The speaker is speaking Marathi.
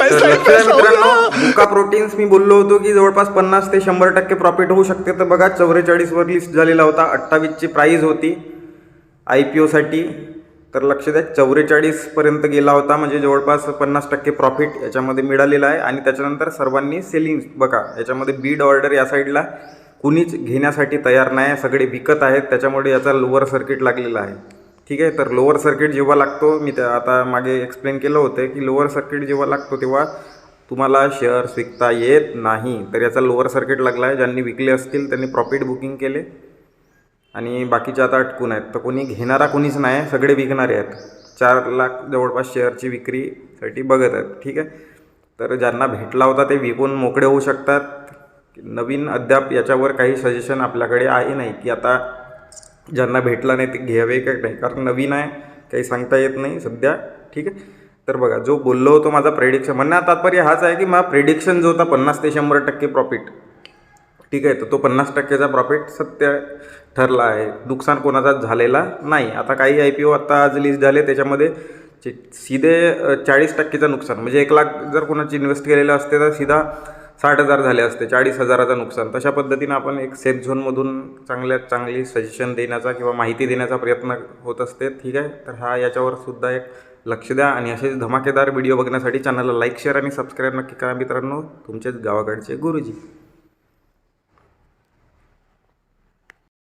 तर मित्रांनो. बुका प्रोटीन्स मी बोललो होतो की जवळपास पन्नास ते शंभर टक्के प्रॉफिट होऊ शकते. तर बघा चौवेचाळीस वर लिस्ट झालेला होता. अठ्ठावीसची प्राईज होती. आय पी ओसाठी तर लक्ष द्या चौवेचाळीस पर्यंत गेला होता. म्हणजे जवळपास पन्नास टक्के प्रॉफिट याच्यामध्ये मिळालेला आहे. आणि त्याच्यानंतर सर्वांनी सेलिंग बघा याच्यामध्ये बीड ऑर्डर या साईडला कुणीच घेण्यासाठी तयार नाही सगळे विकत आहेत. त्याच्यामुळे याचा लोअर सर्किट लागलेला आहे. ठीक आहे तर लोअर सर्किट जेव्हा लागतो मी त्या आता मागे एक्सप्लेन केलं होतं की लोअर सर्किट जेव्हा लागतो तेव्हा तुम्हाला शेअर्स विकता येत नाही. तर याचा लोअर सर्किट लागला आहे ज्यांनी विकले असतील त्यांनी प्रॉफिट बुकिंग केले. आणि बाकीचे आता अटकून आहेत. तर कोणी घेणारा कोणीच नाही सगळे विकणारे आहेत. चार लाख जवळपास शेअरची विक्रीसाठी बघत आहेत. ठीक आहे? तर ज्यांना भेटला होता ते विकून मोकळे होऊ शकतात. नवीन अद्याप याच्यावर काही सजेशन आपल्याकडे आहे नाही की आता ज्यांना भेटला नाही ते घ्यावे का नाही? कारण नवीन आहे काही सांगता येत नाही सध्या ठीक आहे? तर बघा जो बोललो होतो माझा प्रेडिक्शन म्हणण्यात तात्पर्य हाच आहे की माझा प्रेडिक्शन जो होता पन्नास ते शंभर टक्के प्रॉफिट ठीक आहे? तर तो पन्नास टक्केचा प्रॉफिट सत्य ठरला आहे. नुकसान कोणाचाच झालेला नाही. आता काही आय पी ओ आत्ता आज लिस्ट झाले त्याच्यामध्ये चे- सीधे चाळीस टक्केचं नुकसान. म्हणजे एक लाख जर कोणाची इन्व्हेस्ट केलेलं असते तर सीधा साठ हजार झाले असते चाळीस हजाराचं नुकसान. तशा पद्धतीनं आपण एक सेफ झोनमधून चांगल्यात चांगली सजेशन देण्याचा किंवा माहिती देण्याचा प्रयत्न होत असते. ठीक आहे? तर हा याच्यावर सुद्धा एक लक्ष द्या आणि असेच धमाकेदार व्हिडिओ बघण्यासाठी चॅनलला लाईक शेअर आणि सबस्क्राईब नक्की करा मित्रांनो. तुमचेच गावाकडचे गुरुजी.